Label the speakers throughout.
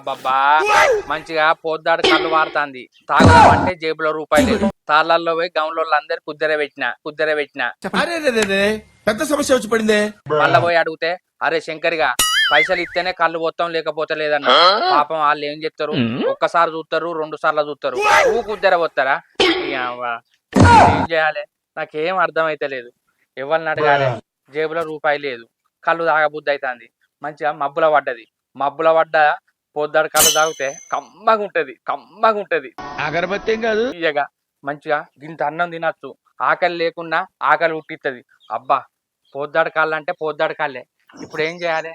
Speaker 1: అబ్బబ్బబ్బబ్బా మంచిగా పోద్దాడు కళ్ళు వాడుతాంది తాగుదామంటే జేబులో రూపాయలు. లేదు తాళ్ళల్లో పోయి గౌన్లో అందరు కుద్దెర పెట్టిన కుద్దెర పెట్టిన.
Speaker 2: పెద్ద సమస్య వచ్చి పడిందే.
Speaker 1: మళ్ళా పోయి అడిగితే అరే శంకర్గా పైసలు ఇస్తేనే కళ్ళు పోతాం లేకపోతే లేదన్న. పాపం వాళ్ళు ఏం చెప్తారు? ఒక్కసారి చూస్తారు రెండు సార్లు చూస్తారు. నువ్వు కుద్దెర పోతారా. ఏం చేయాలి? నాకేం అర్థమైతే లేదు. ఎవరిని అడగాలి? జేబులో రూపాయి లేదు. కళ్ళు తాగబుద్ధి అవుతుంది మంచిగా మబ్బుల పడ్డది. మబ్బుల పడ్డ పొద్దాడు కళ్ళు తాగితే కమ్మగా ఉంటది కమ్మగా ఉంటది.
Speaker 2: అగరబత్తి కాదు.
Speaker 1: తీయగా మంచిగా గింత అన్నం తినచ్చు. ఆకలి లేకున్నా ఆకలి పుట్టిస్తుంది అబ్బా పోద్దాడు కాళ్ళు అంటే పోద్దాడు కాళ్ళే. ఇప్పుడు ఏం చేయాలి?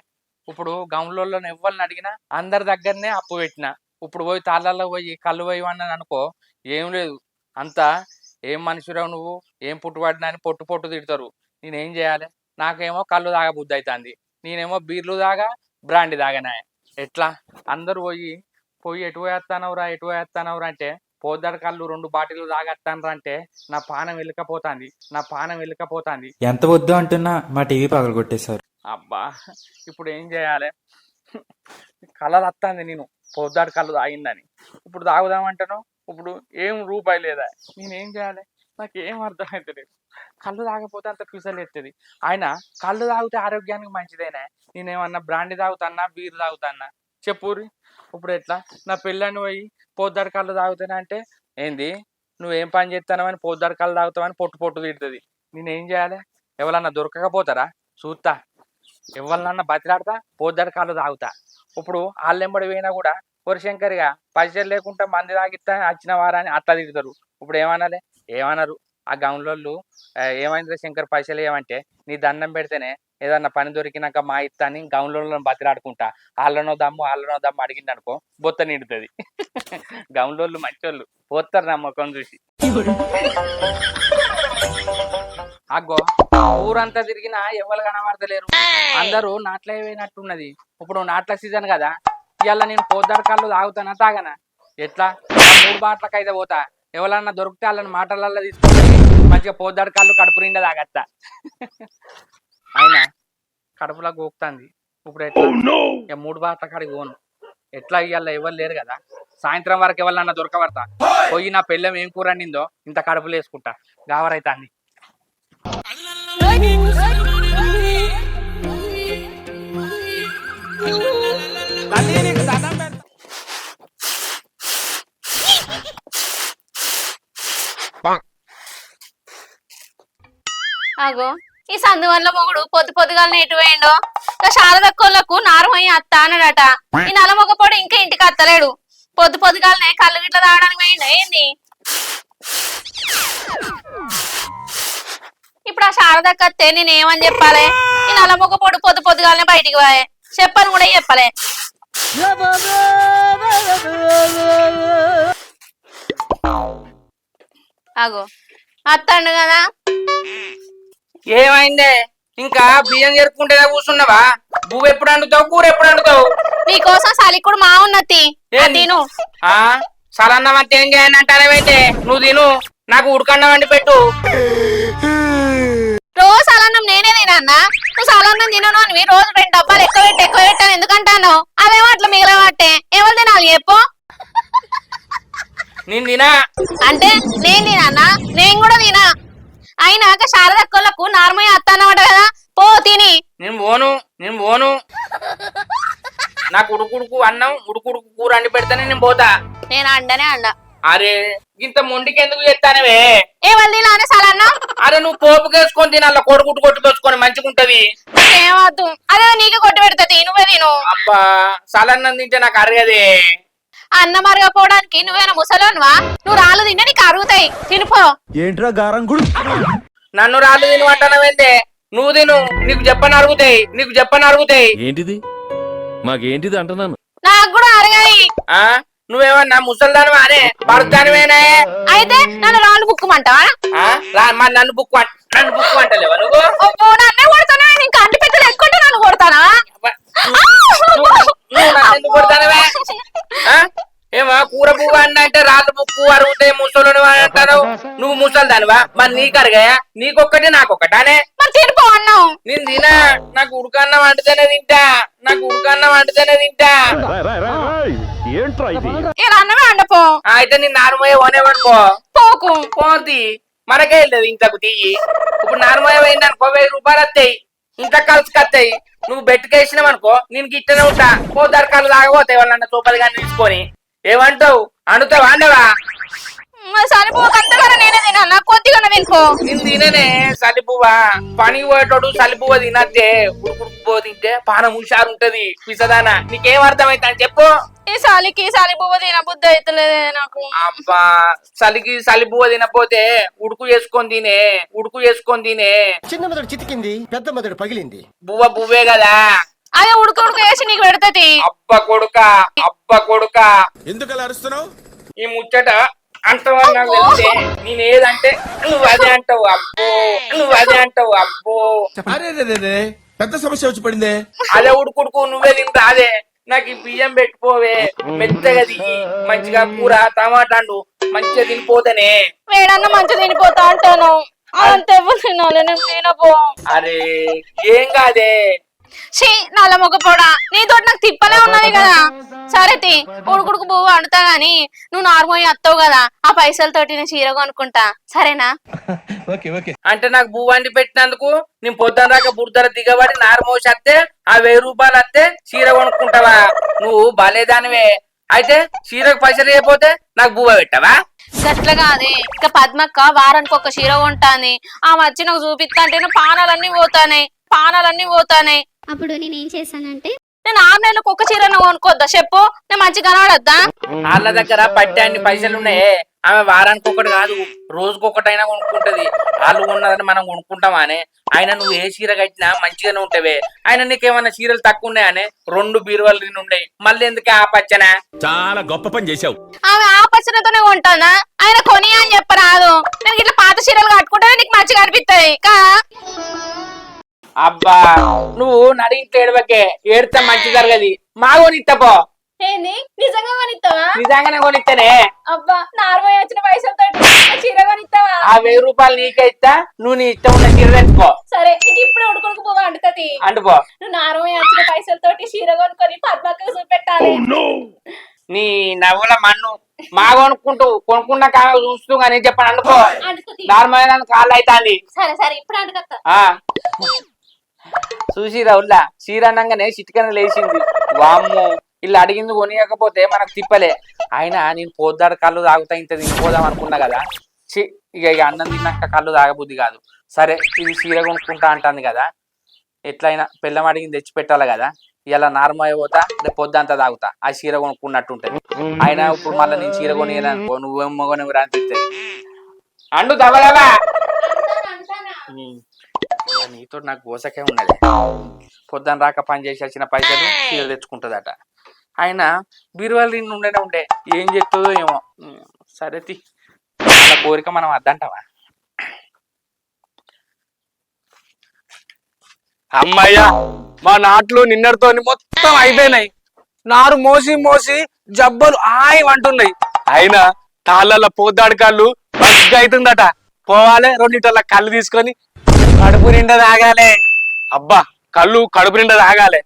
Speaker 1: ఇప్పుడు గౌన్లలో ఎవరిని అడిగినా అందరి దగ్గరనే అప్పు పెట్టిన. ఇప్పుడు పోయి తాళ్ళల్లో పోయి కళ్ళు పోయి అన్నది అనుకో ఏం లేదు. అంతా ఏం మనిషిరావు నువ్వు? ఏం పుట్టుబడినా అని పొట్టు పొట్టు తిడతారు. నేనేం చేయాలి? నాకేమో కళ్ళు తాగ బుద్ధి అవుతుంది నేనేమో బీర్లు తాగా బ్రాండి తాగనా. ఎట్లా? అందరూ పోయి పోయి ఎటు వేస్తానవరా ఎటు వేస్తానవరా అంటే పోద్దడ కళ్ళు రెండు బాటిల్ తాగేస్తానరా అంటే నా పానం వెళ్ళకపోతాంది నా పానం వెళ్ళకపోతాంది
Speaker 3: ఎంత వద్దు అంటున్నా మా టీవీ పగలగొట్టేశారు.
Speaker 1: అబ్బా ఇప్పుడు ఏం చేయాలి? కలర్ వస్తుంది నేను పొద్దాడు కళ్ళు తాగిందని. ఇప్పుడు తాగుదామంటాను ఇప్పుడు ఏం రూపాయి లేదా? నేనేం చేయాలి? నాకు ఏం అర్థం అవుతలేదు కళ్ళు తాగకపోతే అంత పిసలు ఎత్తది ఆయన కళ్ళు తాగితే ఆరోగ్యానికి మంచిదేనా? నేనేమన్నా బ్రాండ్ తాగుతానా బీర్ తాగుతానా చెప్పుర్రి. ఇప్పుడు ఎట్లా? నా పెళ్ళని పోయి పొద్దాడు కళ్ళు తాగుతానా అంటే ఏంది? నువ్వేం పని చేస్తానవని పొద్దాడు కళ్ళు తాగుతావని పొట్టు పొట్టు తిడుతుంది. నేనేం చేయాలి? ఎవరన్నా దొరకకపోతారా? చూస్తా ఎవరినన్నా బతిలాడతా? పోద్దడి కాళ్ళు తాగుతా. ఇప్పుడు వాళ్ళెంబడి పోయినా కూడా శంకర్గా పైసలు లేకుండా మంది తాగిస్తా వచ్చిన వారని అట్లా తిడతారు. ఇప్పుడు ఏమనాలి? ఏమన్నారు ఆ గౌన్లోళ్ళు ఏమైంది శంకర్ పైసలు ఏమంటే నీ దండం పెడితేనే ఏదన్నా పని దొరికినాక మా ఇత్తా అని గౌన్లో బతిలాడుకుంటా. వాళ్ళనో దమ్ము వాళ్ళనో దమ్ము అడిగింది అనుకో బొత్త నిండుతుంది. గౌన్లోళ్ళు మంచోళ్ళు. పోతారు నా ముఖం చూసి అగ్గో ఊరంతా తిరిగినా ఎవరు కనబడతలేరు. అందరూ నాట్ల పోయినట్టున్నది ఇప్పుడు నాట్ల సీజన్ కదా ఇవాళ నేను పోద్దాడు కళ్ళు తాగుతానా తాగనా? ఎట్లా? మూడు బాట్లకు అయితే పోతా. ఎవరన్నా దొరికితే వాళ్ళని మాటలల్లో తీసుకొని మంచిగా పోద్దాడు కళ్ళు కడుపు నిండా తాగత్తా అయినా కడుపులో గోకుతాంది. ఇప్పుడు ఎట్లా ఇక మూడు బాట్ల కాడికి పోను. ఎట్లా ఇవాళ ఎవరు లేరు కదా. సాయంత్రం వరకు ఎవరన్నా దొరకబడతా. పోయి నా పెళ్ళం ఏం కూర వండిందో ఇంత కడుపులో వేసుకుంటా. గావరైతే
Speaker 4: అగో ఈ సందు వల్ల మొగుడు పొద్దు పొద్దుగాలని ఎటు పోయిండో ఇంకా శారదక్కోళ్ళకు నారమయ్య అత్త అన్నాడట. ఈ నలమొక పొడి ఇంకా ఇంటికి అత్తలేడు. పొద్దు పొద్దుగాలనే కళ్ళు గిట్ల తాగడానికి పోయిండు ఏంది? ఇప్పుడు ఆ శారదక్క అత్తే నేను ఏమని చెప్పాలి? ఈ నలమొక పొడి పొద్దు పొద్దుగాలనే బయటికి పోయే. చెప్పని కూడా చెప్పలే. అగో. అత్తండు కదా?
Speaker 1: ఏమైందే? ఇంకా బియ్యం చేరుకుంటే కూర్చున్నావా? నువ్వు ఎప్పుడు వండుతావు? కూర ఎప్పుడు వండుతావు?
Speaker 4: నీకోసం సలికుడు మా ఉన్నతి? తిను.
Speaker 1: సలన్నం అంటే ఏం చేయాలంటారేమైతే నువ్వు తిను. నాకు ఉడకన్నం వండి పెట్టు.
Speaker 4: రోజు సలన్నం నేనే తినన్నా నువ్వు సలన్నం తినను అని రోజు రెండు డబ్బాలు ఎక్కువ పెట్టి ఎక్కువ పెట్టాను ఎందుకంటాను అవేమో అట్లా మిగిలవాటే ఎవరు తినాలి చెప్పు?
Speaker 1: నేను తినా.
Speaker 4: అంటే నేను తినన్నా నేను కూడా తినా. అయినాక శారదక్కలకు నార్మల్ అత్తన్నమాట కదా. పో తిని.
Speaker 1: నేను పోను నేను పోను. నాకు ఉడుకుడుకు అన్నం ఉడుకుడుకు కూర వండి పెడితేనే నేను పోతా.
Speaker 4: నేను అండనే అండ.
Speaker 1: అరే ఇంత మొండికి ఎందుకు చెప్తానవే
Speaker 4: ఎవరు తినాలి సలన్నం
Speaker 1: అరే నువ్వు పోపు కేసుకొని తినాల కొడుకుట్టు కొట్టు పెట్టుకొని మంచిగుంటది
Speaker 4: ఏమవుతు అదే నీకు కొట్టి పెడతా నువ్వే తిను.
Speaker 1: అబ్బా సలన్నం తింటే నాకు అరగదే.
Speaker 4: అన్నం అరగపోవడానికి నువ్వేనా ముసలోన్వా? నువ్వు రాళ్ళు తింటే నీకు అరుగుతాయి. తినిపో
Speaker 2: ఏంట్రా గారం గుడు?
Speaker 1: నన్ను రాళ్ళు తినమంటానవేందే నువ్వు తిను. నీకు చెప్పని అరుగుతాయి. నీకు చెప్పని అరుగుతాయి.
Speaker 5: ఏంటిది? మాకేంటిది అంటున్నాను?
Speaker 4: నాకు కూడా అరగాయి.
Speaker 1: ఆ? నువ్వేమన్నా ముసల్దానవా అనే పడుతానవేనే
Speaker 4: అయితే నన్ను రాళ్ళు బుక్కుమంటావా?
Speaker 1: ఆ? రా మరి నన్ను బుక్ నన్ను బుక్ అంటలేవా నువ్వు?
Speaker 4: అబ్బో, నన్నే కొడతానా? ఇంకా అంటి పెద్దలు ఎక్కుంటే నన్ను కొడతానా?
Speaker 1: నువ్వు నన్ను ఎందుకు కొడతానవే? ఏమా? కూర పువ్వు అన్న అంటే రాళ్ళు బుక్కు అరుగుతాయి ముసలు అంటారు. నువ్వు ముసలి దానివా? మరి నీకు అరగాయా? నీకొక్కటే నాకొక్కటానే?
Speaker 4: మరి తినిపో అన్నాం
Speaker 1: నేను తినా? నాకు ఉడకన్నం వండుతేనే తింటా. నాకు ఉడకన్నం వండుతేనే తింటా.
Speaker 5: ఏంట్రా ఇది?
Speaker 4: ఇలా అన్నమే అండపో
Speaker 1: ఆ, అయితే నేను నార్మయ్య ఓనేవనుకో
Speaker 4: పోకు.
Speaker 1: పోతి. మనకే వెళ్ళదు ఇంతకు తీయి. ఇప్పుడు నార్మయ్య పోయింది అనుకో వెయ్యి రూపాయలు వస్తాయి ఇంత కలిసి కత్తాయి. నువ్వు బెట్టుకేసినావు అనుకో నేను గిట్టనే ఉంటా. పోతారు కళ్ళు తాగబోతాయి వాళ్ళన్న చూపది కానీ తీసుకొని. ఏమంటావు? అండుతావా? అండవా?
Speaker 4: నేనే కొద్దిగా
Speaker 1: నేను తిననే పోయేటోడు సలిపువ్వ తినద్దే. ఉడుకుడుకుపో తింటే పానం హుషారు ఉంటది. పిసదానా. నీకేం అర్థమైతే? అని చెప్పు.
Speaker 4: ఈ నాకు.
Speaker 1: అబ్బా చలికి తినపోతే ఉడుకు చేసుకొని తినే ఉడుకు చేసుకొని తినే.
Speaker 6: చిన్న మెదడు చితికింది పెద్ద మెదడు పగిలింది.
Speaker 1: బువ్వ బువ్వే కదా.
Speaker 4: అదే ఉడుకు ఉడుకు వేసి నీకు పెడతది.
Speaker 1: అబ్బ కొడుక అబ్బ కొడుక.
Speaker 2: ఎందుకు అలా అరుస్తున్నావు?
Speaker 1: ఈ ముచ్చట అంతవరకు నాకు తెలిస్తే నేను ఏదంటే నువ్వు అదే అంటావు అబ్బో నువ్వు అదే అంటావు అబ్బో.
Speaker 2: అరే పెద్ద సమస్య వచ్చి పడిందే.
Speaker 1: అదే ఉడుకుడుకు నువ్వే తింటా అదే. నాకు ఈ బియ్యం పెట్టుకోవే మెత్తగా దిగి మంచిగా కూర టమాటా అండు మంచిగా తినిపోతేనే.
Speaker 4: వేడన్న మంచిగా తినిపోతా అంటాను. అంత ఎవరు తినాలి నేను తినపో
Speaker 1: అరే ఏం కాదే?
Speaker 4: షీ నల్ల మొగ పోడా? నీతో నాకు తిప్పలే ఉన్నది కదా. సరే తి ఉడుకుడుకు పువ్వు వండుతా గాని నువ్వు నార్మల్ వస్తావు కదా. ఆ పైసలతోటి నేను చీర కొనుక్కుంటా. సరేనా?
Speaker 1: అంటే నాకు భూ వండి పెట్టినందుకు నేను పొద్దున దాకా బురదల దిగబడి నారమోసి వస్తే ఆ వెయ్యి రూపాయలు వస్తే చీర కొనుక్కుంటావా? నువ్వు బాలేదానివే. అయితే చీరకు పైసలు అయిపోతే నాకు బువ్వ పెట్టవా?
Speaker 4: గట్ల కాదే. ఇక పద్మక్క వారానికి ఒక చీర కొంటాంది. ఆ వచ్చి నాకు చూపిస్తా అంటే నా పానాలన్నీ పోతానాయి పానాలన్నీ పోతానాయి
Speaker 7: అప్పుడు నేను ఏం చేశానంటే
Speaker 4: నేను ఆరు నెలలకు ఒక చీర కొనుక్కోద్దా? చెప్పు. నేను మంచిగా కనబడద్దా?
Speaker 1: వాళ్ళ దగ్గర పట్టే అన్ని పైసలు ఉన్నాయే. ఆమె వారానికి ఒకటి కాదు రోజుకి ఒకటైనా కొనుక్కుంటది. వాళ్ళు ఉన్నదని మనం కొనుక్కుంటామా అని. ఆయన నువ్వు ఏ చీర కట్టినా మంచిగానే ఉంటావే. ఆయన నీకేమన్నా చీరలు తక్కువ ఉన్నాయని రెండు బీరువాలు నిన్ను ఉండయి మళ్ళీ ఎందుకు ఆ పచ్చనా?
Speaker 5: చాలా గొప్ప పని చేశావు.
Speaker 4: ఆమె ఆ పచ్చనతోనే కొంటానా? ఆయన కొని అని చెప్పరాదు. నేను ఇట్లా పాత చీరలు కట్టుకుంటే నీకు మంచిగా అనిపిస్తాయి కా?
Speaker 1: అబ్బా నువ్వు నడింట్లో ఏడవకే ఏడితే మంచి జరగది. మా కొనిత్తపో.
Speaker 4: ఏంది? నిజంగా కొనిస్తావా
Speaker 1: నిజంగానే కొనిస్తేనే
Speaker 4: అబ్బా నార్మల్ వచ్చిన పైసలతో చీర కొనిస్తావా
Speaker 1: ఆ వెయ్యి రూపాయలు నీకే ఇస్తా నువ్వు నీ ఇష్టం ఉన్న చీర తెచ్చుకో.
Speaker 4: సరే నీకు ఇప్పుడు ఉడుకుడుకు పువ్వు అంటుతుంది.
Speaker 1: అంటుపో
Speaker 4: నువ్వు నార్మల్ వచ్చిన పైసలతోటి చీర కొనుక్కొని పద్మక్క చూపెట్టాలి.
Speaker 1: నీ నవ్వుల మన్ను. మా కొనుక్కుంటూ కొనుక్కున్న కాగా చూస్తూ కానీ చెప్పని అనుకో నార్మల్ కాళ్ళు అవుతాంది.
Speaker 4: సరే సరే ఇప్పుడు అంటుకత్తా.
Speaker 1: ఆ చూసి రౌల్లా చీరనంగానే చిటికన లేచింది. వామ్ము ఇలా అడిగింది కొనియకపోతే మనకు తిప్పలే. అయినా నేను పోద్దాడు కళ్ళు తాగుతా ఇంత తినిపోదాం అనుకున్నా కదా. చి ఇక ఇక అన్నం తిన్నాక కళ్ళు తాగబుద్ధి కాదు. సరే ఇది చీర కొనుక్కుంటా అంటుంది కదా. ఎట్లయినా పిల్లం అడిగింది తెచ్చి పెట్టాలి కదా. ఇలా నార్మల్ పోతా రేపు పొద్దంతా తాగుతా. ఆ చీర కొనుక్కున్నట్టు ఉంటుంది అయినా ఇప్పుడు మళ్ళీ నేను చీర కొనియనుకో నువ్వేమో కొని రానిపిస్తుంది అండు ఉమ్. నీతో నాకు గోసకే ఉన్నది. పొద్దున రాక పని చేసి వచ్చిన పైసలు చీర తెచ్చుకుంటుందట. ఆయన బీరువాళ్ళు నిన్ను ఉండనే ఉండే. ఏం చెప్తుందో ఏమో. సరే తి. వాళ్ళ కోరిక మనం అద్దంటావా?
Speaker 8: అమ్మయ్యా మా నాట్లు నిన్నటితో మొత్తం అయిపోయినాయి. నారు మోసి మోసి జబ్బలు ఆయి అంటున్నాయి అయినా తాళ్ళ పోద్దాడు కళ్ళు మగ్గు అవుతుందట పోవాలి రెండిటల కళ్ళు తీసుకొని కడుపు నిండా తాగాలే. అబ్బా కళ్ళు కడుపు నిండా తాగాలే.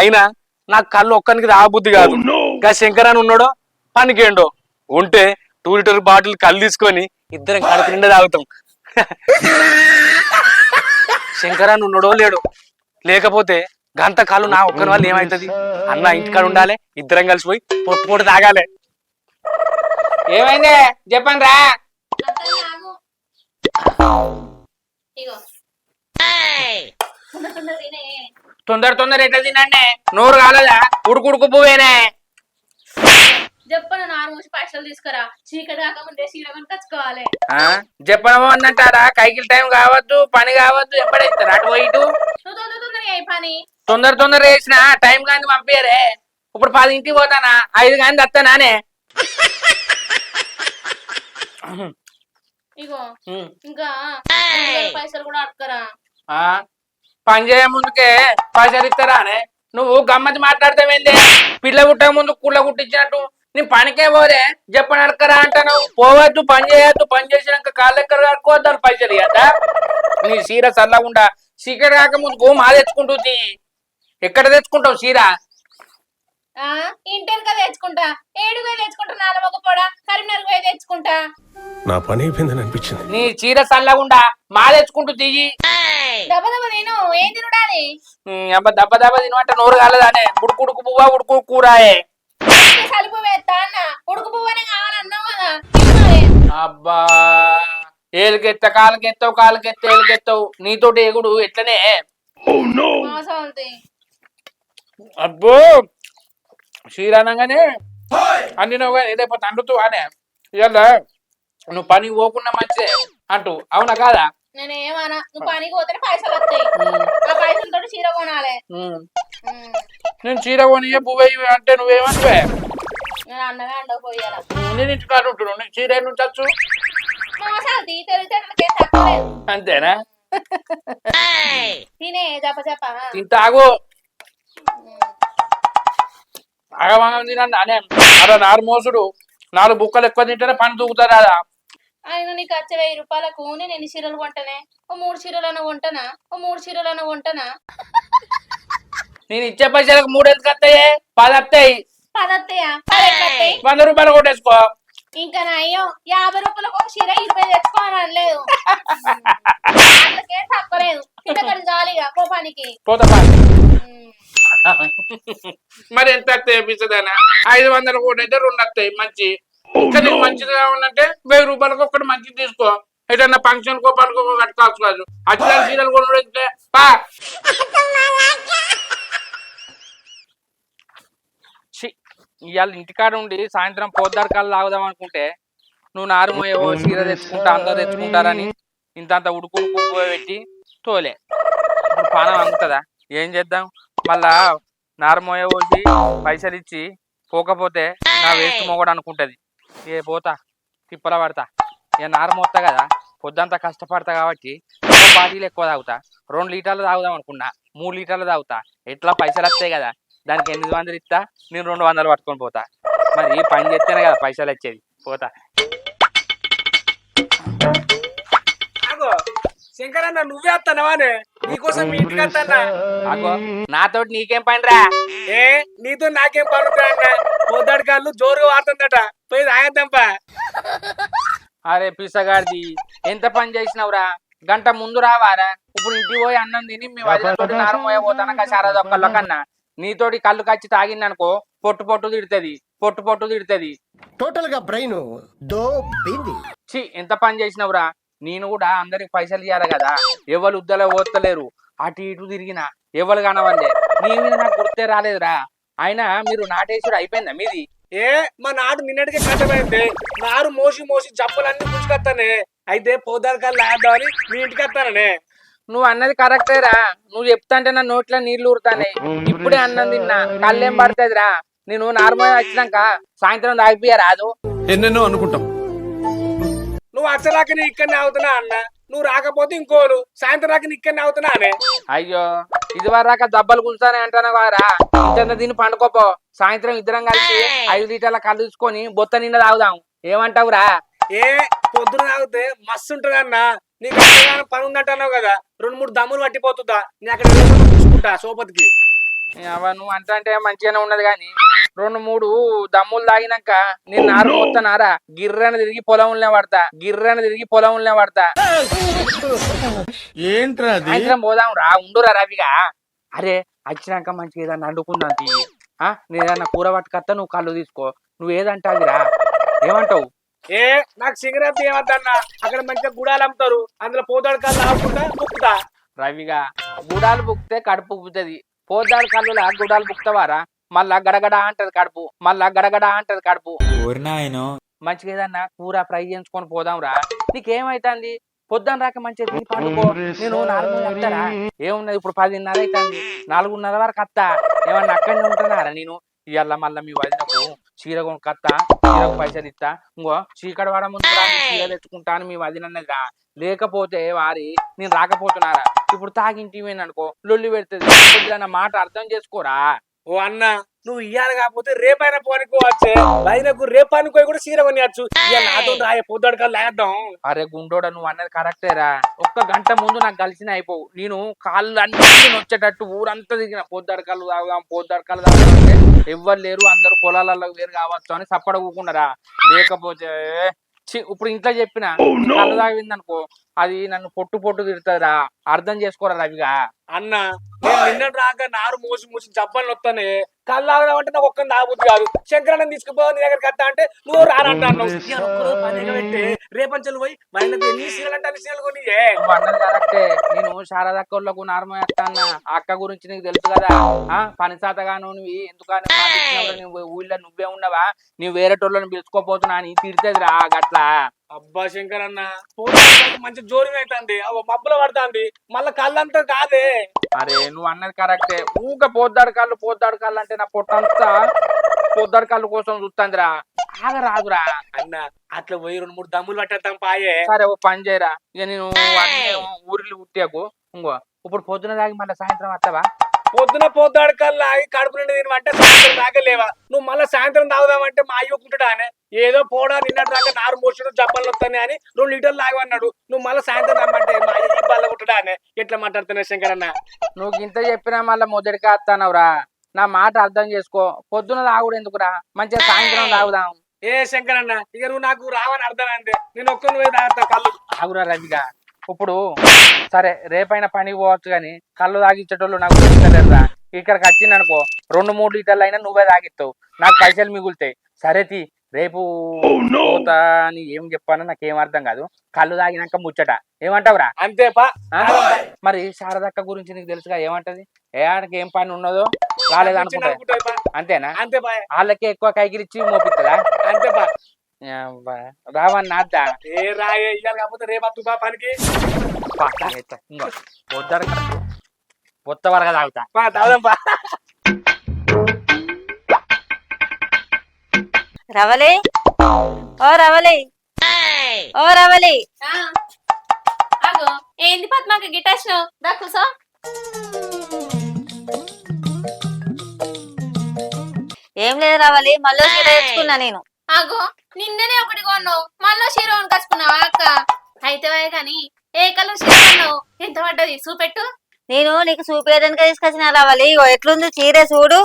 Speaker 8: అయినా నాకు కళ్ళు ఒక్కనికి తాగబుద్ధి కాదు. ఇంకా శంకరాన్ని ఉన్నాడో పనికేండో ఉంటే టూ లీటర్ బాటిల్ కళ్ళు తీసుకొని ఇద్దరం కడుపు నిండా తాగుతాం. శంకరాన్ని ఉన్నాడో లేడు లేకపోతే గంట కాలు నా ఒక్కని వాళ్ళు ఏమైతుంది? అన్న ఇంటికాడ ఉండాలి ఇద్దరం కలిసిపోయి పొట్టు పొట్టు తాగాలి.
Speaker 1: ఏమైందే? చెప్పండి రా.
Speaker 4: ఇగో.
Speaker 1: తొందర తొందర ఎట్లా తినండి? నోరు కాలేదా ఉడుకుడుకు పువ్వేనే?
Speaker 4: చెప్పను నారు మూసి పైసలు తీసుకురా. చీకటి కాకముందే చీర కొనుకొచ్చుకోవాలి.
Speaker 1: ఆ? చెప్పడమో అన్నట్టారా కైకిల్ టైం కావద్దు పని కావద్దు ఎప్పుడైతే అటు పోయి ఇటు.
Speaker 4: పని?
Speaker 1: తొందర తొందర వేసిన టైం కానీ పంపించరే ఇప్పుడు పది ఇంటికి పోతానా? ఐదు కానీ తస్తానానే
Speaker 4: ఇగో. ఇంకా పైసలు కూడా అడగరా
Speaker 1: పని చేయ ముందుకే పైసలు ఇస్తారానే? నువ్వు గమ్మతి మాట్లాడతావేందే? పిల్ల పుట్టక ముందు కుళ్ళ కుట్టించినట్టు నీ పనికే పోరే చెప్పని అడకరా అంటాను. పోవద్దు పని చేయొద్దు. పని చేసినాక కాళ్ళ ఎక్కడ కడుకోవద్దు అని పైసలు కదా నీ చీర చల్లకుండా చీకటి కాక ముందుకు మా తెచ్చుకుంటుంది ఎక్కడ తెచ్చుకుంటావు చీర?
Speaker 4: ఆ? ఇంటెనక తెచ్చుకుంటా. ఏడుగా తెచ్చుకుంటా నాలుగు పొడ. కరీంనగర్ పోయి తెచ్చుకుంటా.
Speaker 2: నా పని అయిపోయిందని అనిపించింది.
Speaker 1: నీ చీర చల్లకుండా మా తెచ్చుకుంటూ తీయి.
Speaker 4: దెబ్బ దెబ్బ నేను ఏం తినడాలి
Speaker 1: అబ్బ దెబ్బ దెబ్బ తినమంటే నోరు కాలేదానే? ఉడుకు ఉడుకు పువ్వా ఉడుకు కూరాయే?
Speaker 4: సలిపు వేస్తా అన్న. ఉడుకు పువ్వనే కావాలన్నావు కదా.
Speaker 1: అబ్బా ఏలుకెత్త కాలుకెత్తావు కాలుకెత్త ఏలుకెత్తావు. నీతోటి ఎగుడు ఎట్లనే?
Speaker 4: మోసం ఉంది
Speaker 1: అబ్బో! శ్రీరానంగానే అన్ని నువ్వు కానీ లేకపోతే అంటుతూ అనే ఇవాళ నువ్వు పని పోకుండా మంచిదే అంటూ. అవునా కాదా?
Speaker 4: నేను ఏమన్నా నువ్వు పనికి పోతే పైసలు వస్తాయి. ఆ పైసలతో చీర కొనాలి.
Speaker 1: నేను చీర కొనియే పువ్వు అంటే నువ్వేమంటువే
Speaker 4: నేను అన్నగా అండకపోయాల
Speaker 1: నేను ఇంటికాడ ఉంటున్నావు? నీకు చీర ఎన్ని
Speaker 4: లేదు.
Speaker 1: అంతేనా?
Speaker 4: తినే జప జప.
Speaker 1: ఇంత ఆగు ఆగమాగం తినండి అనే. అరే నారు మోసుడు. నాలుగు బుక్కలు ఎక్కువ తింటేనే పని దూకుతారా
Speaker 4: ఆయన నీకు వచ్చే వెయ్యి రూపాయలకు నేను చీరలు కొంటనే? ఓ మూడు చీరలను కొంటనా? ఓ మూడు చీరలను కొంటనా?
Speaker 1: నేను ఇచ్చే పైసలకు మూడు ఎందుకు వస్తాయి? పది వస్తాయి.
Speaker 4: పదత్తయ్యా పదెక్కత్తయ్య
Speaker 1: వంద రూపాయలు కొట్టేసుకో
Speaker 4: ఇంకా నయ్యం యాభై రూపాయలకు ఒక చీర ఇరవై తెచ్చుకోని అనలేదు. అందుకే జాలిగా పో పనికి.
Speaker 1: పోతా. మరి ఎంత వస్తాయి పిచ్చదైనా? ఐదు వందల అయితే రెండు వస్తాయి మంచి. నీకు మంచిది కావాలంటే వెయ్యి రూపాయలకు ఒకటి మంచిది తీసుకో. ఏదన్నా ఫంక్షన్ కో పనుకో కట్టుకోవచ్చు కాదు. అట్లా చీరలు కొనుడు పా ఇవాళ ఇంటికాడ ఉండి సాయంత్రం పోద్దారు కళ్ళు తాగుదాం అనుకుంటే నువ్వు నారుమోయేవో చీర తెచ్చుకుంటా అందరూ తెచ్చుకుంటారని ఇంత అంత ఉడుకు పెట్టి తోలే. ఇప్పుడు పానం అందుతుందా? ఏం చేద్దాం? మళ్ళా నారుమోయ పోసి పైసలు ఇచ్చి పోకపోతే నా వేస్ట్ మొగడు అనుకుంటది. ఏ పోతా. తిప్పల పడతా. ఇక నారు మోస్తా కదా. పొద్దంతా కష్టపడతా కాబట్టి బాటిల్ ఎక్కువ తాగుతా. రెండు లీటర్లు తాగుదాం అనుకున్నా. మూడు లీటర్లు తాగుతా. ఎట్లా పైసలు వస్తాయి కదా. దానికి ఎనిమిది వందలు ఇస్తా. నేను రెండు వందలు పట్టుకొని పోతా. మరి పని చేస్తేనే కదా పైసలు వచ్చేది. పోతా.
Speaker 8: నువ్వే వస్తానవానే నీకోసం మీ ఇంటికి వస్తానా
Speaker 1: అగో నాతోటి నీకేం పని రా
Speaker 8: ఏ నీతో నాకేం అన్న పొద్దాడి కాళ్ళు జోరుగా వాడుతుందట. పోయి తాగద్దాంపా.
Speaker 1: అరే పిసగాడిది ఎంత పని చేసినావురా? గంట ముందు రావారా? ఇప్పుడు ఇంటికి పోయి అన్నం తిని మీ వదినతో నారమోయ పోతానక శారదొక్కల్లో కన్నా? నీతోటి కళ్ళు కచ్చి తాగిందనుకో పొట్టు పొట్టు తిడుతుంది పొట్టు పొట్టు తిడుతుంది.
Speaker 6: టోటల్గా బ్రెయిన్ దో బింది
Speaker 1: ఛీ ఎంత పని చేసినావురా? నేను కూడా అందరికి పైసలు ఇవ్వాలి కదా. ఎవరు ఉద్దలో పోతలేరు. అటు ఇటు తిరిగినా ఎవరు కనవల్లే నీ మీద నాకు గుర్తే రాలేదురా. అయినా మీరు నాటేసుడు అయిపోయిందా మీది?
Speaker 8: ఏ మా నాడు నిన్నటికే కట్టమైంది నారు మోసి మోసి జబ్బులన్నీ పుచ్చుకొస్తానే అయితే పోదాడి కాళ్ళు లాద్దామని మీ ఇంటికి వస్తాననే
Speaker 1: నువ్వు అన్నది కరెక్టేరా నువ్వు చెప్తాంటే నా నోట్లో నీళ్ళు ఊరుతానే ఇప్పుడే అన్నం తిన్నా. కళ్ళేం పడుతుందిరా? నేను నార్మల్ వచ్చినాక సాయంత్రం తాగిపోయా రాదు.
Speaker 2: ఎన్నెన్నో అనుకుంటాం.
Speaker 8: నువ్వు అచ్చరాక నీ ఇక్కడనే అవుతున్నా అన్న. నువ్వు రాకపోతే ఇంకోలు సాయంత్రం రాక నీ ఇక్కడనే అవుతున్నా అనే?
Speaker 1: అయ్యో ఇది వరక దెబ్బలు కూర్చొని అంటాను వారా? ఇంత దీన్ని పండుకోపో. సాయంత్రం ఇద్దరం కలిసి ఐదు లీటర్ల కళ్ళు తీసుకొని బొత్త నిండా తాగుదాం. ఏమంటావురా?
Speaker 8: ఏ పొద్దున తాగితే మస్తు ఉంటది అన్న. నీకు పని ఉందంటున్నావు కదా రెండు మూడు దమ్ములు పట్టిపోతుందా? నేను అక్కడ చూసుకుంటా సోపతికి.
Speaker 1: నువ్వు అంటే మంచిగానే ఉన్నది కానీ రెండు మూడు దమ్ములు తాగినాక నేను నారు పోతానారా గిర్రని తిరిగి పొలంలోనే పడతా. గిర్రని తిరిగి పొలంలోనే పడతా.
Speaker 2: ఏంట్రా
Speaker 1: సాయంత్రం పోదాం రా ఉండురా రవిగా. అరే వచ్చినాక మంచిగా ఏదన్నా తీ. ఆ, నేను ఏదన్నా కూర పట్టుకొస్తా నువ్వు కళ్ళు తీసుకో. నువ్వు ఏదంటావురా ఏమంటావు?
Speaker 8: ఏ నాకు సిగరెట్ ఏమద్దన్నా? అక్కడ మంచిగా గుడాలు అమ్ముతారు. అందులో పోతాడు కాళ్ళు ఆపుకుంటా ముక్కుతా
Speaker 1: రవిగా గుడాలు బుక్తే కడుపు ఉబ్బుతుంది పోద్దాడు కళ్ళులా గుడాలు బుక్తవారా మళ్ళా గడగడ అంటది కడుపు. మళ్ళా గడగడ అంటది కడుపు. మంచిగా ఏదన్నా కూర ఫ్రై చేయించుకొని పోదాంరా. నీకేమైతుంది? పొద్దున రాక మంచిగా తిని పండుకో. నేను వస్తారా ఏమున్నది? ఇప్పుడు పదిన్నర అవుతుంది నాలుగున్నర వరకు వస్తా ఏమన్నా అక్కడనే ఉంటున్నారా నేను? ఇవాళ మళ్ళీ మీ వదినకు చీర కొనుక్కొత్తా చీరకు పైసలు ఇస్తా ఇంకో చీకటి వాడ ముందు రా, చీర తెచ్చుకుంటాను మీ వదినన్నదిరా. లేకపోతే వారి నేను రాకపోతున్నారా? ఇప్పుడు తాగింటి అనుకో లొల్లి పెడుతుంది. నా మాట అర్థం చేసుకోరా?
Speaker 8: ఓ అన్న నువ్వు ఇయ్యాలి కాకపోతే రేపైనా పోనుకోవచ్చు ఆయనకు రేపు అనుకోయి కూడా చీర కొనియచ్చు. ఇక నాతో రాయ పొద్దుడు లేద్దాం.
Speaker 1: అరే గుండోడ నువ్వు అన్నది కరెక్టేరా ఒక్క గంట ముందు నాకు కలిసిన అయిపోవు. నేను కాళ్ళు అన్ని వచ్చేటట్టు ఊరంతా దిగిన పొద్దడకలు తాగుదాం పొద్దడకలు తాగుదాం ఎవ్వరు లేరు అందరూ పొలాలలో వేరు కావచ్చు అని సప్పడ ఊకున్నారా లేకపోతే ఇప్పుడు ఇంట్లో చెప్పిన. కళ్ళు తాగింది అనుకో అది నన్ను పొట్టు పొట్టు తిడుతుందిరా. అర్థం చేసుకోరా రవిగా.
Speaker 8: అన్న రాక నారు మోసి మోసి జబ్బలు వస్తానే కళ్ళు ఆగడం అంటే నాకు ఒక్కని తాగబుద్ది కాదు. శంకరన్న తీసుకుపో నీ దగ్గరికి వస్తా అంటే నువ్వు రానంటాను పెట్టి రేపంచలు పోయి మరి సీరియల్ అంటే సీరియల్ కొని
Speaker 1: కరెక్టే. నేను శారదక్కలకు నార్మల్ అన్న. అక్క గురించి నీకు తెలుసు కదా. ఆ పని శాతగాను నువ్వు ఎందుకని? నువ్వు ఊళ్ళో నువ్వే ఉన్నావా? నువ్వు వేరే టోళ్ళని పిలుచుకోపోతున్నా అని తిడితేదిరా గట్లా.
Speaker 8: అబ్బా శంకర్ అన్న మంచి జోరుగా అవుతుంది మబ్బులో పడుతుంది. మళ్ళా కళ్ళంతా కాదే.
Speaker 1: అరే నువ్వు అన్నది కరెక్టే. ఊక పోద్దాడు కళ్ళు పోద్దాడు కళ్ళు అంటే నా పొట్టంతా పొద్దాడు కళ్ళు కోసం చూస్తుందిరా. ఆగ రాదురా
Speaker 8: అన్న అట్లా పోయి రెండు మూడు దమ్ములు పట్టేస్తాం పాయే.
Speaker 1: సరే ఓ పని చేయరా. ఇక నేను ఊరిలో ఉట్టాకు ఇంకో ఇప్పుడు పొద్దున దాగి మళ్ళీ సాయంత్రం వస్తావా?
Speaker 8: పొద్దున పోతాడు కల్లా ఆగి కడుపు నిండి తిని అంటే సాయంత్రం దాకా లేవా. నువ్వు మళ్ళీ సాయంత్రం తాగుదామంటే మా అయ్య ఒప్పుకుంటాడా అని? ఏదో పోడా దాకా నారు మోసుడు జబ్బలు వస్తాయి అని రెండు లీటర్లు తాగమన్నాడు నువ్వు మళ్ళీ సాయంత్రం రమ్మంటే మా కుట్టడా అని? ఎట్లా మాట్లాడుతున్నా శంకర్ అన్న
Speaker 1: నువ్వు ఇంత చెప్పినా మళ్ళీ మొదటికి వస్తానవురా నా మాట అర్థం చేసుకో. పొద్దున తాగుడు ఎందుకురా? మంచిగా సాయంత్రం తాగుదాం
Speaker 8: ఏ శంకర్ అన్న ఇక నువ్వు నాకు రావని అర్థమైంది. నేను ఒక్క నువ్వే తాగుతావు కళ్ళు.
Speaker 1: ఆగురా రవిగా. ఇప్పుడు సరే రేపైనా పనికి పోవచ్చు కానీ కళ్ళు తాగిచ్చేటోళ్ళు నాకు దొరుకుతలేరురా ఇక్కడికి వచ్చిందనుకో రెండు మూడు లీటర్లు అయినా నువ్వే తాగిస్తావు. నాకు పైసలు మిగులుతాయి. సరే తీ రేపు పోతా అని ఏం చెప్పానో నాకు ఏం అర్థం కాదు. కళ్ళు తాగినాక ముచ్చట. ఏమంటావురా?
Speaker 8: అంతే పా
Speaker 1: ఆ? మరి శారదక్క గురించి నీకు తెలుసుగా ఏమంటది? ఏ ఆడకి ఏం పని ఉన్నదో రాలేదు అనుకుంటా. అంతేనా?
Speaker 8: అంతే పా
Speaker 1: వాళ్ళకే ఎక్కువ కైకిరిచ్చి మోపిస్తుందా
Speaker 8: అంతే పా
Speaker 1: యవ్వ, రావన్న అద్దా?
Speaker 8: ఏ రాయే ఇయ్యాలి కాకపోతే రేపు పనికి.
Speaker 1: పొద్దున పొత్త వరగా తాగుతా.
Speaker 8: పా తాగుదాం పా.
Speaker 9: రవలి? ఓ రవలి. ఓ రవలి.
Speaker 4: ఆగు. ఏంది పద్మాక గిటార్స్ దా కూసో.
Speaker 9: ఏం లేదు రవలి మళ్ళీ చీర తెచ్చుకున్నా నేను.
Speaker 4: ఆగు. నిన్ననే ఒకటి కొన్నావు. మళ్ళా చీర కొనుకొచ్చుకున్నావా అక్క? అయితే కానీ ఏ కలర్ చీర కొన్నావు? ఎంత పడ్డది? చూపెట్టు.
Speaker 9: నేను నీకు చూపేయడానికి తీసుకొచ్చిన రవలి. ఎట్లుంది చీర చూడు.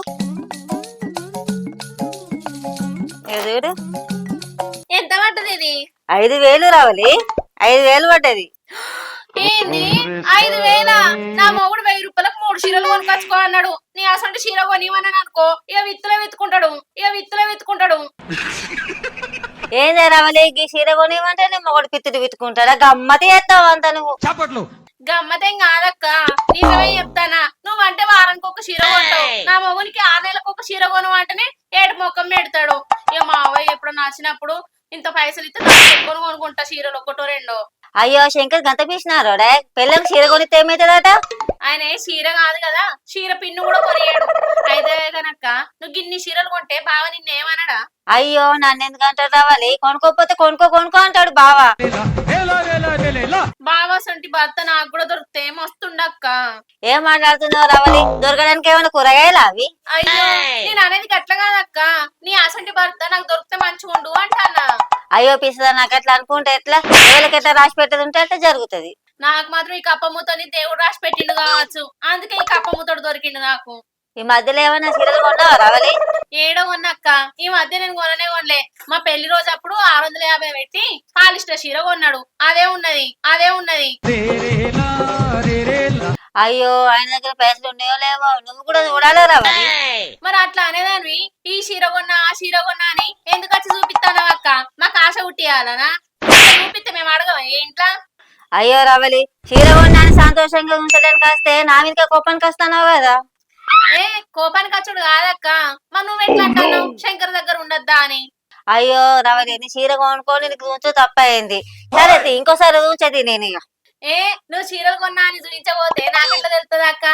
Speaker 9: చూడు
Speaker 4: ఎంత పడ్డది ఇది?
Speaker 9: ఐదు వేలు రవలి. ఐదు వేలు పడ్డది.
Speaker 4: ఏంది? ఐదు వేల? నా మొగుడు వెయ్యి రూపాయలకు మూడు చీరలు కొనుకొచ్చుకో అన్నాడు. నీ అసలు చీర కొనివని అనుకో ఇక విత్తులే విత్తుకుంటాడు. ఇక విత్తులే విత్తుకుంటాడు.
Speaker 9: ఏంది రవలి? ఈ చీర కొనివ్వమంటే నేను మొగడు పిత్తుడు పిత్తుకుంటాడా గమ్మతి చేస్తావు అంత నువ్వు.
Speaker 4: గమ్మతేం కాదక్క. నిజమే చెప్తానా. నువ్వంటే వారానికి ఒక చీర కొంటావు. నా మొగునికి ఆరు నెలలకు ఒక చీర కొను అంటేనే ఏడు మొక్కం పెడతాడు. ఇక మా అవ్వయ్య ఎప్పుడు నచ్చినప్పుడు ఇంత పైసలు ఇస్తే పెట్టుకొని కొనుక్కుంటా చీరలు ఒకటో రెండో.
Speaker 9: అయ్యో శంకర్ గంత పీసినారు పిల్లలకు చీర కొనిస్తే ఏమవుతుందట
Speaker 4: ఆయన చీర కాదు కదా. చీర పిన్ను కూడా కొనియాడు అయితే నువ్వు గిన్ని చీరలు కొంటే బావ నిన్నేమనడా?
Speaker 9: అయ్యో నన్ను ఎందుకంటాడు రావాలి? కొనుక్కోపోతే కొనుక్కో కొనుక్కో అంటాడు బావా.
Speaker 4: బావ సొంటి భర్త నాకు కూడా దొరికితే మస్తుండక్క
Speaker 9: ఏం మాట్లాడుతున్నావు రవలి? దొరకడానికి ఏమైనా కూరగాయలు అవి?
Speaker 4: అయ్యో నేను అనేది గట్ల కాదక్క. నీ అసంటి భర్త నాకు దొరికితే మంచిగా ఉండు అంటానా?
Speaker 9: అయ్యో పిసదా నాకు అట్లా అనుకుంటే ఎట్లా? ఎవరికి ఎట్లా రాసి పెట్టేది ఉంటే అట్లా జరుగుతుంది.
Speaker 4: నాకు మాత్రం ఈ కప్పముతోని దేవుడు రాసి పెట్టిండు కావచ్చు. అందుకే ఈ కప్పముతోడు దొరికిండు నాకు.
Speaker 9: ఈ మధ్యలో ఏమైనా చీరలు కొన్నావా రవలి?
Speaker 4: ఏడో కొన్నక్క ఈ మధ్య నేను కొననే కొనలే. మా పెళ్ళి రోజు అప్పుడు ఆరు వందల యాభై పెట్టి పాలిస్టర్ చీర కొన్నాడు. అదే ఉన్నది. అదే ఉన్నది.
Speaker 9: అయ్యో ఆయన దగ్గర పైసలు ఉన్నాయో లేవో? నువ్వు కూడా చూడాలి రవలి?
Speaker 4: మరి అట్లా అనేదానివి? ఈ చీర కొన్నా ఆ చీర కొన్నా అని ఎందుకు వచ్చి చూపిస్తాను అక్క? మాకు ఆశ ఉట్టియాలనా చూపిస్తే మేము అడగం ఏ ఇంట్లో?
Speaker 9: అయ్యో రవలి. చీర కొన్నాను సంతోషంగా ఉంచడానికి వస్తే నా మీద కోపానికి వస్తానావు కదా.
Speaker 4: ఏ కోపానికి వచ్చుడు కాదక్క. మరి నువ్వు ఎట్లా అంటాను శంకర్ దగ్గర ఉండద్దా అని.
Speaker 9: అయ్యో రవలి నీ చీర కొనుక్కొని నీకు ఉంచు తప్పయింది సరే తీ, ఇంకోసారి ఉంచది నేను ఇక
Speaker 4: ఏ నువ్వు చీరలు కొన్నా అని చూపించబోతే నాకెట్లా తెలుస్తుంది అక్క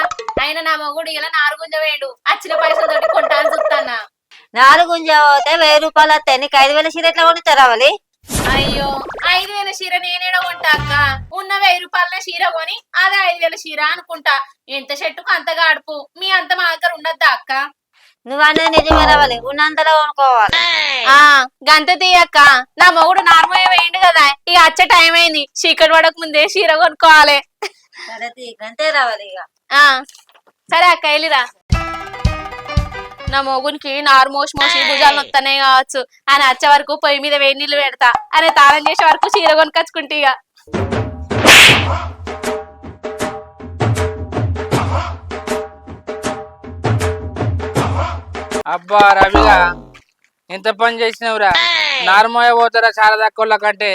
Speaker 4: ఆయన నా మొగుడు ఇలా నారుగుంజ వేయండు వచ్చిన పైసలతోటి కొంటా అని చూస్తానా
Speaker 9: నాలుగు పోతే వెయ్యి రూపాయలు వస్తాయి. నీకు ఐదు వేల చీర ఎట్లా కొనిస్తా రవలి
Speaker 4: అయ్యో ఐదు వేల చీర నేనేడో కొంటా అక్క. ఉన్న వెయ్యి రూపాయల చీర కొని అదే ఐదు వేల చీర అనుకుంటా. ఎంత చెట్టుకు అంతగా అడుపు మీ అంత మా దగ్గర ఉండద్దా అక్క?
Speaker 9: నువ్వు అనేది నిజమే రావాలి. ఉన్నంతలో కొనుక్కోవాలి.
Speaker 4: ఆ గంత తీయక్క నా మొగుడు నార్మల్ వేయండి కదా. ఇక వచ్చే టైం అయింది. చీకటి పడక ముందే చీర కొనుక్కోవాలి.
Speaker 9: సరే తీ, గంతే రావాలి ఇక.
Speaker 4: ఆ సరే అక్క వెళ్ళిరా. నా మొగునికి నారు మోసి మోసి భుజాలు వస్తానే కావచ్చు. అని వచ్చే వరకు పొయ్యి మీద వేడి నీళ్ళు పెడతా. అని తాళం చేసే వరకు చీర కొనుకొచ్చుకుంటే ఇక.
Speaker 1: అబ్బా రవిగా ఎంత పని చేసినవురా. నార్మల్ పోతారా చాలా తక్కువ కంటే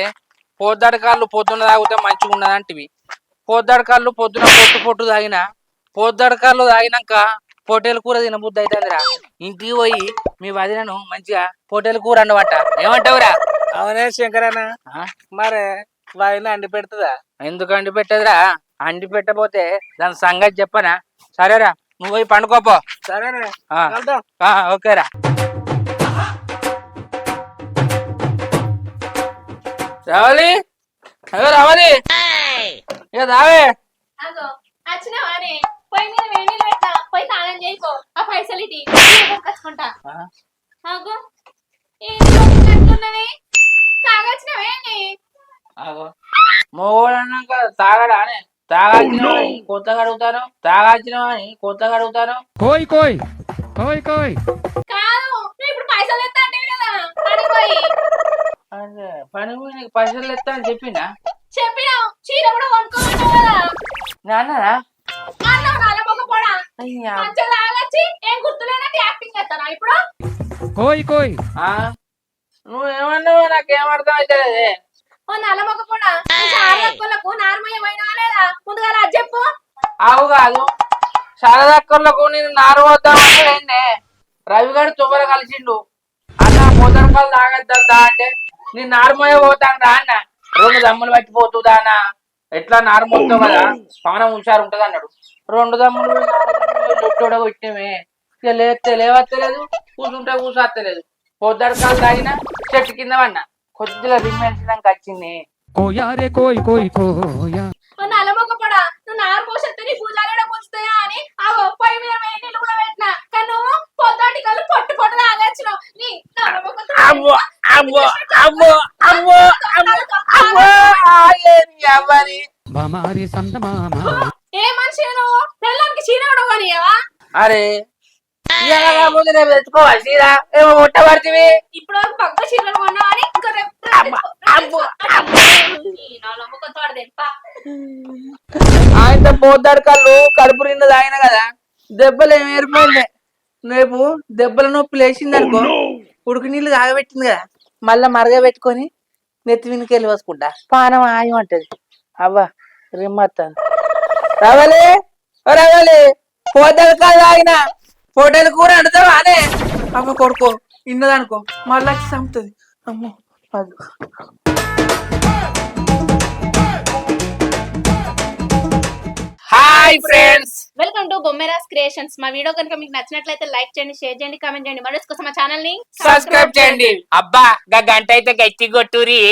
Speaker 1: పొద్దాడు కాళ్ళు పొద్దున్న తాగితే మంచిగా ఉన్నదంటివి. పొద్దాడు కాళ్ళు పొద్దున పొట్టు పొట్టు తాగిన పొద్దాడు కాళ్ళు తాగినాక పొట్టేలు కూర తినబుద్ధి అవుతుందిరా ఇంటికి పోయి మీ వదినను మంచిగా పొట్టేలు కూర అన్నమాట ఏమంటావురా?
Speaker 8: అవునే శంకరన్న? మరే వాయిన అండి పెడుతుందా?
Speaker 1: ఎందుకు అండి పెట్టదురా? అండి పెట్టబోతే దాని సంగతి చెప్పనా? సరేరా నువ్వు పోయి పండుకోపో. ఆ, ఓకేరా. రావాలి? రావాలి? ఇక రావే.
Speaker 4: పోయి తాళం చేయిపో. ఆ పైసలు ఇటీ కొనుకొచ్చుకుంటా
Speaker 1: ఆ,
Speaker 4: అగో ఏంటి కొనుక్కున్నది తాగొచ్చినవేంటి
Speaker 1: ఆగో. మొగోడు అన్నాక తాగడా అని. తాగాల్సిన వాడిని కొత్తగా అడుగుతాను తాగాల్సిన అడుగుతాను
Speaker 2: కోయ్ కోయ్. కోయ్ కోయ్.
Speaker 4: కాదు. ఇప్పుడు పైసలు ఎత్తా అంటే కదా
Speaker 1: అదే పని పోయి నీకు పైసలు ఎత్తా అని చెప్పిందా
Speaker 4: చెప్పినావు. చీర కూడా కొనుక్కోమన్నావు కదా. మంచిగా తాగొచ్చి ఏం గుర్తులేనట్టు యాక్టింగ్ చేస్తానా ఇప్పుడు?
Speaker 2: కోయ్ కోయ్.
Speaker 1: ఆ, నువ్వు ఏమన్నావు నాకేం అర్థం అవుతుంది
Speaker 4: ఓ నల్లమొక పొడా సారదక్కులకు నార్మయ్యమైనా లేదా? ముందుగా అది చెప్పు.
Speaker 1: ఆవు కాదు. శారదక్కర్లకు నేను నారు వద్దామంటే రవి గారు తువ్వర కలిసిండు. అన్న మొదటికాలు తాగద్దా అంటే నేను నారుమయ్య పోతాను రా అన్న. రెండు దమ్ములు పట్టిపోతుందా అన్న. ఎట్లా నారు మొత్తం కదా? పానం హుషారు ఉంటది అన్నాడు రెండు దమ్ములు లొట్టోడ కొట్టినమే. ఇక లేస్తే లేవత్తలేదు కూర్చుంటే కూర్చోత్తలేదు పొద్దడికాలు తాగిన చెట్టు కింద పడినా కొద్దిగా రిమెంట్సినాక వచ్చింది.
Speaker 2: కోయా రే కోయ్ కోయ్ కోయా.
Speaker 4: ఓ నల్లమొక పొడా నువ్వు నారు పోసేస్తే నీ అని ఆ పొయ్యి మీద నీళ్ళు కూడా పెట్టినా. కానీ నువ్వు పొద్దుటి కళ్ళు పొట్టు పొట్టు తాగొచ్చినావు. నీ
Speaker 1: అమ్మో అమ్మో అమ్మో అమ్మో అమ్మో అమ్మో
Speaker 2: బమారి సందమామ.
Speaker 4: ఏ మనిషి నువ్వు పిల్లలకి చీర కూడా కొనియవా
Speaker 1: అరే ఇవాళ కాకపోతే రేపు తెచ్చుకోవాలి సీదా ఏమో ముట్ట పడుతుంది
Speaker 4: ఇప్పుడు వరకు పక్క చీరలు కొన్నావు అని ఇంకా రేపు
Speaker 1: అబ్బా, అబ్బో,
Speaker 4: నల్లమొక తోడ తెప్ప
Speaker 1: ఆయన పోతాడు కళ్ళు కడుపు నిండా తాగిన కదా దెబ్బలు ఏమి ఏర్పడింది? రేపు దెబ్బల నొప్పి లేచింది అనుకో ఉడుకు నీళ్ళు తాగబెట్టింది కదా మళ్ళా మరగబెట్టుకొని నెత్తి వినికి వెళ్ళి వసుకుంటా పానం ఆయం అంటది. అవ్వా రిమ్మత్తాను. రావాలి? రావాలి. పోతాడు కాదు తాగిన హోటల్ కూర అంటావా అనే అమ్మ కొడుకో ఇన్నదనుకో. మళ్ళీ చంపుతుంది. అమ్మో అది hi friends.
Speaker 4: Welcome to Bommeras creations. మా వీడియో కనుక మీకు నచ్చినట్లయితే లైక్ చేయండి షేర్ చేయండి కామెంట్ చేయండి. మరి కోసం మా ఛానల్ని
Speaker 1: సబ్స్క్రైబ్ చేయండి. అబ్బా గా గంట అయితే గట్టి కొట్టురి.